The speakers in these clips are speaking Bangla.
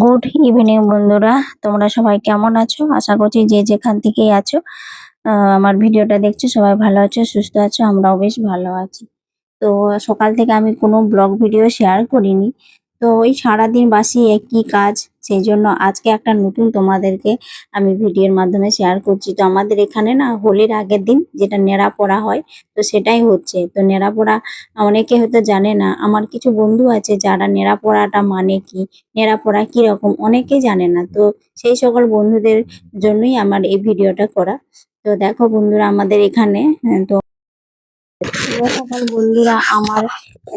গুড ইভিনিং বন্ধুরা। তোমরা সবাই কেমন আছো? আশা করছি যে যেখান থেকেই আছো আমার ভিডিওটা দেখছ, সবাই ভালো আছো, সুস্থ আছো, আমরাও বেশ ভালো আছি। তো সকাল থেকে আমি কোনো ব্লগ ভিডিও শেয়ার করিনি। তো ওই সারাদিন বাসি একই কাজ সেই জন্য আজকে একটা নতুন তোমাদেরকে আমি ভিডিওর মাধ্যমে শেয়ার করছি। তো আমাদের এখানে না হোলির আগের দিন যেটা নেড়া পড়া হয়, তো সেটাই হচ্ছে। তো নেড়া পড়া অনেকে হয়তো জানে না, আমার কিছু বন্ধু আছে যারা নেড়া পড়াটা মানে কি, নেড়া নেড়াপড়া কীরকম অনেকেই জানে না। তো সেই সকল বন্ধুদের জন্যই আমার এই ভিডিওটা করা। তো দেখো বন্ধুরা আমাদের এখানে তো বন্ধুরা, আমার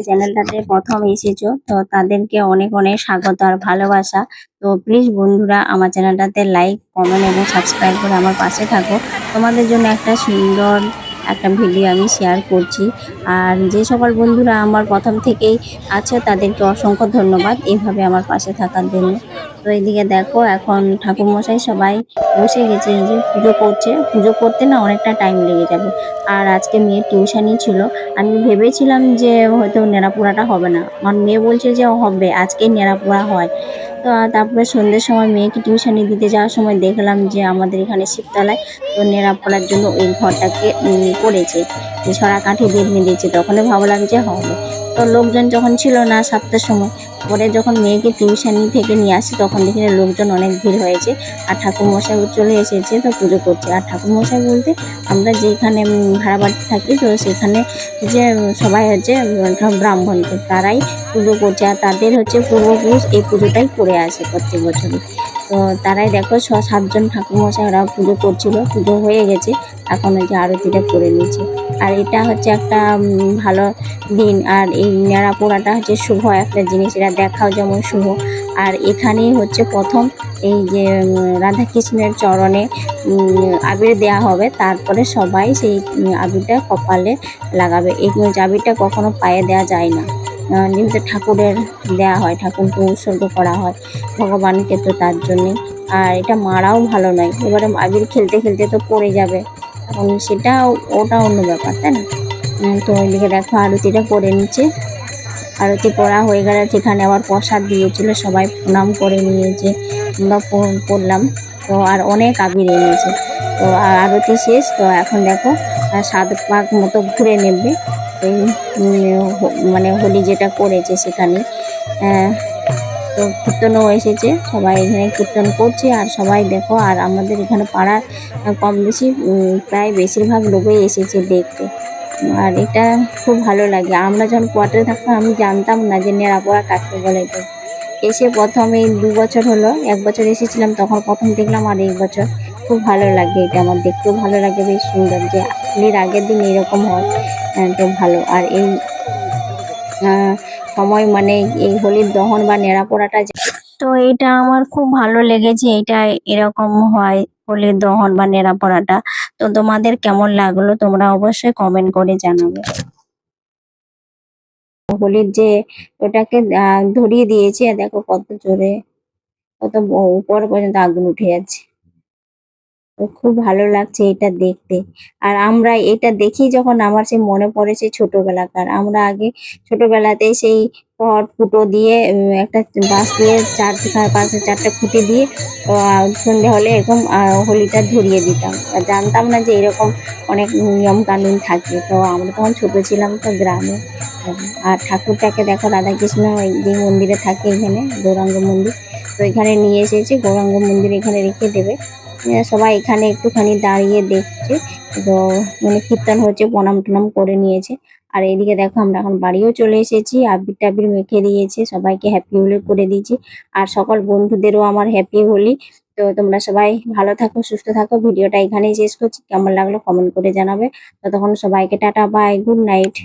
চ্যানেলটাতে প্রথম এসেছ, তো তাদেরকে অনেক অনেক স্বাগত আর ভালোবাসা। তো প্লিজ বন্ধুরা, আমার চ্যানেলটাতে লাইক কমেন্ট এবং সাবস্ক্রাইব করে আমার পাশে থাকো। তোমাদের জন্য একটা সুন্দর একটা ভিডিও আমি শেয়ার করছি। আর যে সকল বন্ধুরা আমার প্রথম থেকেই আছে, তাদেরকে অসংখ্য ধন্যবাদ এইভাবে আমার পাশে থাকার জন্য। তো এইদিকে দেখো, এখন ঠাকুরমশাই সবাই বসে গেছে যে পুজো করছে। পুজো করতে না অনেকটা টাইম লেগে যাবে। আর আজকে মেয়ের টিউশনই ছিল। আমি ভেবেছিলাম যে হয়তো নেড়াপোড়াটা হবে না। আমার মেয়ে বলছে যে হবে, আজকে নেড়াপোড়া হয়। তো তারপরে সন্ধ্যের সময় মেয়েকে টিউশনি দিতে যাওয়ার সময় দেখলাম যে আমাদের এখানে শিবতলায় তো নেড়া পড়ার জন্য ওই ঘরটাকে পড়েছে করেছে। যে ছড়া কাঠি দিয়ে বেঁধেছে। তখনই ভাবলাম যে হবে। তো লোকজন যখন ছিল না সাতটার সময়, পরে যখন মেয়েকে টিউশনি থেকে নিয়ে আসি, তখন দেখি লোকজন অনেক ভিড় হয়েছে। আর ঠাকুরমশাই চলে এসেছে তো পুজো করছে। আর ঠাকুরমশাই বলতে, আমরা যেখানে ভাড়া বাড়িতে থাকি তো সেখানে যে সবাই হচ্ছে ব্রাহ্মণ তারাই পুজো করছে। আর তাদের হচ্ছে পূর্বপুরুষ এই পুজোটাই করে আসে প্রত্যেক বছরই। তো তারাই দেখো ছ, সাতজন ঠাকুরমশাই ওরা পুজো করছিল, পুজো হয়ে গেছে। এখন ওই যে আরতিটা করে নিচ্ছে। আর এটা হচ্ছে একটা ভালো দিন। আর এই নেড়া পোড়াটা হচ্ছে শুভ একটা জিনিস, এটা দেখাও যেমন শুভ। আর এখানেই হচ্ছে প্রথম এই যে রাধাকৃষ্ণের চরণে আবির দেওয়া হবে। তারপরে সবাই সেই আবিরটা কপালে লাগাবে। এই আবিরটা কখনো পায়ে দেওয়া যায় না। যেহেতু ঠাকুরের দেওয়া হয়, ঠাকুরকে উৎসর্গ করা হয়, ভগবানকে তো তার জন্যে। আর এটা মারাও ভালো নয়। এবারে আবির খেলতে খেলতে তো পড়ে যাবে। এখন সেটা ওটা অন্য ব্যাপার, তাই না? তো ওইদিকে দেখো, আরতিটা করে নিচ্ছে। আরতি পড়া হয়ে গেলে সেখানে আবার প্রসাদ দিয়েছিল, সবাই প্রণাম করে নিয়েছে। আমরা পড়লাম। তো আর অনেক আবির এনেছে। তো আর আরতি শেষ। তো এখন দেখো সাত পাক মতো ঘুরে নেবে। মানে হোলি যেটা করেছে সেখানে তো কীর্তনও এসেছে, সবাই এখানে কীর্তন করছে, আর সবাই দেখো, আর আমাদের এখানে পাড়ার কম বেশি প্রায় বেশিরভাগ লোকই এসেছে দেখতে। আর এটা খুব ভালো লাগে। আমরা যখন কোয়ার্টারে থাকতাম, আমি জানতাম না যে নেড়াপড়া কাকে বলে এসে প্রথম এই দু বছর হলো, এক বছর এসেছিলাম, তখন প্রথম দেখলাম আর এই বছর। খুব ভালো লাগে এটা আমার দেখতেও ভালো লাগে বেশ সুন্দর যে হোলির আগের দিন এরকম হয় আহ, তো ভালো। আর এই সময় মানে এই হোলির দহন বা নেড়াপোড়াটা যে- তো এটা আমার খুব ভালো লেগেছে এটা এরকম হয় হোলির দহন বা নেড়াপোড়াটা তো তোমাদের কেমন লাগল তোমরা অবশ্যই কমেন্ট করে জানাবে। হোলির যে ওটাকে ধরিয়ে দিয়েছে দেখো কত জোরে কত উপর পর্যন্ত আগুন উঠে যাচ্ছে। খুব ভালো লাগছে এটা দেখতে। আর আমরা এটা দেখি যখন আমার সে মনে পড়ে সেই ছোটবেলাকার। আমরা আগে ছোটবেলাতে সেই খড় ফুটো দিয়ে একটা বাঁশ দিয়ে চার পাশে চারটা খুঁটি দিয়ে সন্ধে হলে এরকম হোলিটা ধরিয়ে দিতাম। আর জানতাম না যে এরকম অনেক নিয়ম কানুন থাকে। তো আমরা তখন ছোট ছিলাম তো গ্রামে। আর ঠাকুরটাকে দেখো রাধাকৃষ্ণ ওই যে মন্দিরে থাকে এখানে, গৌরাঙ্গ মন্দির। তো এখানে নিয়ে এসেছে, গৌরাঙ্গ মন্দির এখানে রেখে দেবে। সবাই এখানে একটুখানি দাঁড়িয়ে দেখছে তো মানে কীর্তন হচ্ছে প্রণাম টনাম করে নিয়েছে। আর এদিকে দেখো আমরা এখন বাড়িও চলে এসেছি, আবির টাবির মেখে দিয়েছে, সবাইকে হ্যাপি হোলি করে দিয়েছি। আর সকল বন্ধুদেরও আমার হ্যাপি হোলি। তো তোমরা সবাই ভালো থাকো, সুস্থ থাকো। ভিডিওটা এখানেই শেষ করছি। কেমন লাগল কমেন্ট করে জানাবে। ততক্ষণ সবাইকে টাটা বাই গুড নাইট